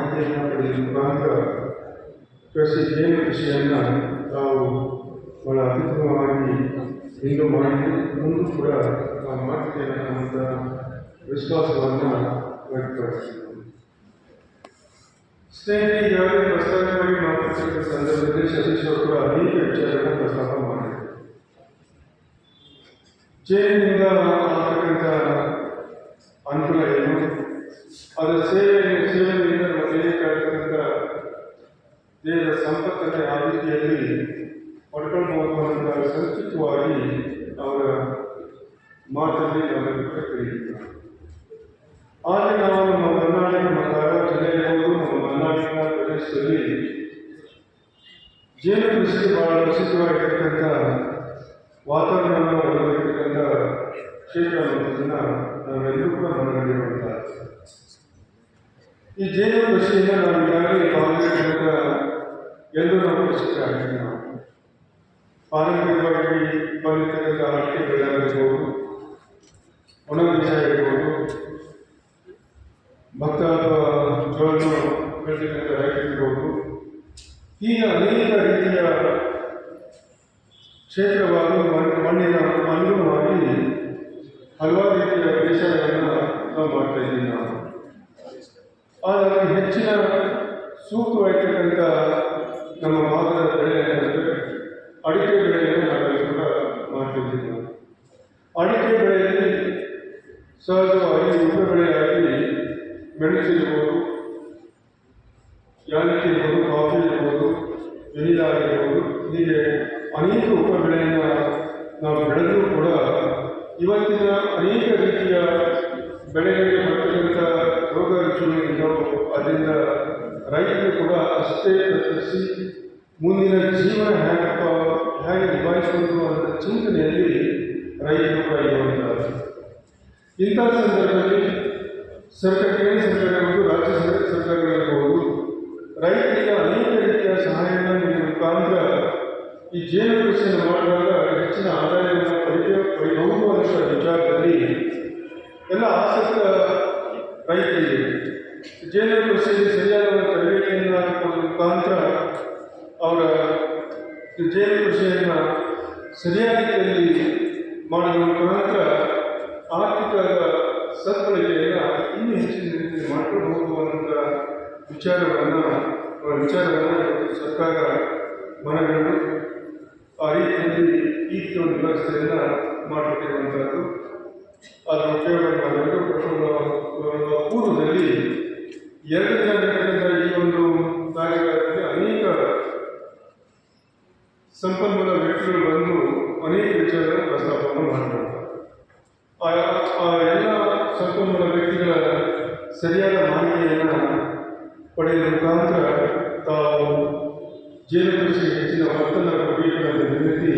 ಮಾಹಿತಿಯನ್ನು ಪಡೆಯುವ ಮುಖಾಂತರ ಕೃಷಿ ಜೇನು ಕೃಷಿಯನ್ನು ತಾವು ಬಹಳ ಅತ್ಯುತ್ತಮವಾಗಿ ಇಂದು ಮಾಡಿ ಮುಂದೂ ಕೂಡ ನಾವು ಮಾಡ್ತೇವೆ ಅನ್ನುವಂಥ ವಿಶ್ವಾಸವನ್ನು ವ್ಯಕ್ತಪಡಿಸಿದ್ದೀವಿ ಸ್ನೇಹಿತರೆ ಈಗಾಗಲೇ ಪ್ರಸ್ತಾವವಾಗಿ ಮಾತನಾಡಿದ ಸಂದರ್ಭದಲ್ಲಿ ಸತೀಶ್ ಅವರು ಕೂಡ ಅನೇಕ ವಿಚಾರಗಳನ್ನು ಪ್ರಸ್ತಾಪ ಮಾಡಿದರು ಜೇನಿನಿಂದ ಆಗ್ತಕ್ಕಂಥ ಅನುಕೂಲ ಏನು ಅದರ ಸೇವೆ ದೇಹದ ಸಂಪತ್ತನ್ನು ಯಾವ ರೀತಿಯಲ್ಲಿ ಪಡ್ಕೊಳ್ಬಹುದು ಅಂತ ಸಂಚಿತವಾಗಿ ಅವರ ಮಾತಲ್ಲಿ ಕೂಡ ತಿಳಿದಿದ್ದೇವೆ ಆದರೆ ನಾವು ನಮ್ಮ ಕರ್ನಾಟಕ ನಮ್ಮ ಜಿಲ್ಲೆಯಲ್ಲಿರುವುದು ನಮ್ಮ ಕರ್ನಾಟಕ ಪ್ರದೇಶದಲ್ಲಿ ಜೇನು ಕೃಷಿ ಬಹಳ ಪ್ರಸಿದ್ಧವಾಗಿರ್ತಕ್ಕಂಥ ವಾತಾವರಣವನ್ನು ಒಳಗೊಂಡಿರ್ತಕ್ಕಂಥ ಕ್ಷೇತ್ರ ಅನ್ನೋದನ್ನು ನಾವೆಲ್ಲರೂ ಕೂಡ ಮನಗಂಡಿರುವಂತಹ ಈ ಜೇನು ಕೃಷಿಯಿಂದ ನಾವು ಈಗಾಗಲೇ ಕಾಂಗ್ರೆಸ್ ಎಲ್ಲರೂ ನಮ್ಮ ಕೃಷಿಕರಾಗಿದ್ದೀವಿ ನಾವು ಪಾರಂಪರಿಕವಾಗಿ ಬಂದಿರತಕ್ಕಂಥ ಅಡಿಕೆ ಬೆಳೆಯಾಗಿರ್ಬೋದು ಒಣ ಬೀಜ ಇರ್ಬೋದು ಭತ್ತ ಅಥವಾ ಜೋಳವನ್ನು ಬೆಳೆದಿರ್ತಕ್ಕಂಥ ರೈತರಿರ್ಬೋದು ಹೀಗೆ ಅನೇಕ ರೀತಿಯ ಕ್ಷೇತ್ರವಾಗಿ ಮಣ್ಣು, ಮಣ್ಣಿನ ಅನುಗುಣವಾಗಿ ಹಲವಾರು ರೀತಿಯ ಬೇಸಾಯವನ್ನು ನಾವು ಮಾಡ್ತಾ ಇದ್ದೀವಿ ನಾವು. ಆದರೆ ಹೆಚ್ಚಿನ ಸೂಕ್ತವಾಗಿರ್ತಕ್ಕಂಥ ನಮ್ಮ ಭಾಗದ ಬೆಳೆ ಅಂತಂದರೆ ಅಡಿಕೆ ಬೆಳೆಯನ್ನು ನಾವು ಕೂಡ ಮಾಡ್ತಿದ್ದೀವಿ ಅಡಿಕೆ ಬೆಳೆಯಲ್ಲಿ ಸಹಜವಾಗಿ ಉಪ ಬೆಳೆಯಾಗಿ ಬೆಳೆಸಿರ್ಬೋದು ಯಾಲಕ್ಕಿ ಇರ್ಬೋದು ಕಾಫಿ ಇರ್ಬೋದು ವೆನಿಲಾ ಇರ್ಬೋದು ಹೀಗೆ ಅನೇಕ ಉಪ ಬೆಳೆಯನ್ನು ನಾವು ಬೆಳೆದರೂ ಕೂಡ ಇವತ್ತಿನ ಅನೇಕ ರೀತಿಯ ಬೆಳೆಗಳಿಗೆ ಬರ್ತಕ್ಕಂಥ ರೋಗ ರುಚಿಯನ್ನು ಅದರಿಂದ ರೈತರು ಕೂಡ ಅಷ್ಟೇ ಪ್ರಯತ್ನಿಸಿ ಮುಂದಿನ ಜೀವನ ಹೇಗಪ್ಪ ಹೇಗೆ ನಿಭಾಯಿಸಬೇಕು ಅನ್ನೋ ಚಿಂತನೆಯಲ್ಲಿ ರೈತರು ಇರುವಂಥದ್ದು ಇಂಥ ಸಂದರ್ಭದಲ್ಲಿ ಸರ್ಕಾರ ಕೇಂದ್ರ ಸರ್ಕಾರಗಳು ರಾಜ್ಯ ಸರ್ಕಾರಗಳಿರಬಹುದು ರೈತರಿಗೆ ಅನೇಕ ರೀತಿಯ ಸಹಾಯವನ್ನು ನೀಡುವ ಮುಖಾಂತರ ಈ ಜೇನು ಕೃಷಿಯನ್ನು ಮಾಡುವಾಗ ಹೆಚ್ಚಿನ ಆದಾಯವನ್ನು ಪಡೆಯ ಅನ್ನೋ ವಿಚಾರದಲ್ಲಿ ಎಲ್ಲ ಆಸಕ್ತ ರೈತರಿಗೆ ಜೇನು ಕೃಷಿಯಲ್ಲಿ ಸರಿಯಾದ ತರಬೇತಿಯನ್ನು ಮುಖಾಂತರ ಅವರ ಜೈಲು ಕೃಷಿಯನ್ನು ಸರಿಯಾದ ರೀತಿಯಲ್ಲಿ ಮಾಡುವ ಮುಖಾಂತರ ಆರ್ಥಿಕ ಸದ್ಬಳಕೆಯನ್ನು ಇನ್ನೂ ಹೆಚ್ಚಿನ ರೀತಿಯಲ್ಲಿ ಮಾಡಿಕೊಂಡು ಅನ್ನೋಂಥ ವಿಚಾರವನ್ನು ವಿಚಾರವನ್ನು ಸರ್ಕಾರ ಮನಗಂಡು ಆ ರೀತಿಯಲ್ಲಿ ಈ ಒಂದು ವ್ಯವಸ್ಥೆಯನ್ನು ಮಾಡಿಕೊಟ್ಟಿರುವಂಥದ್ದು ಅದನ್ನು ಉಪಯೋಗ ನಾವೆಲ್ಲರೂ ಸಂಪನ್ಮೂಲ ವ್ಯಕ್ತಿಗಳು ಅನೇಕ ವಿಚಾರಗಳನ್ನು ಪ್ರಸ್ತಾಪವನ್ನು ಮಾಡಿದರು. ಆ ಎಲ್ಲ ಸಂಪನ್ಮೂಲ ವ್ಯಕ್ತಿಗಳ ಸರಿಯಾದ ಮಾಹಿತಿಯನ್ನು ಪಡೆಯುವ ಮುಖಾಂತರ ತಾವು ಜೇನು ಕೃಷಿಗೆ ಹೆಚ್ಚಿನ ಒತ್ತನ್ನು ಕೊಡಬೇಕು ಅನ್ನೋ ವಿನಂತಿ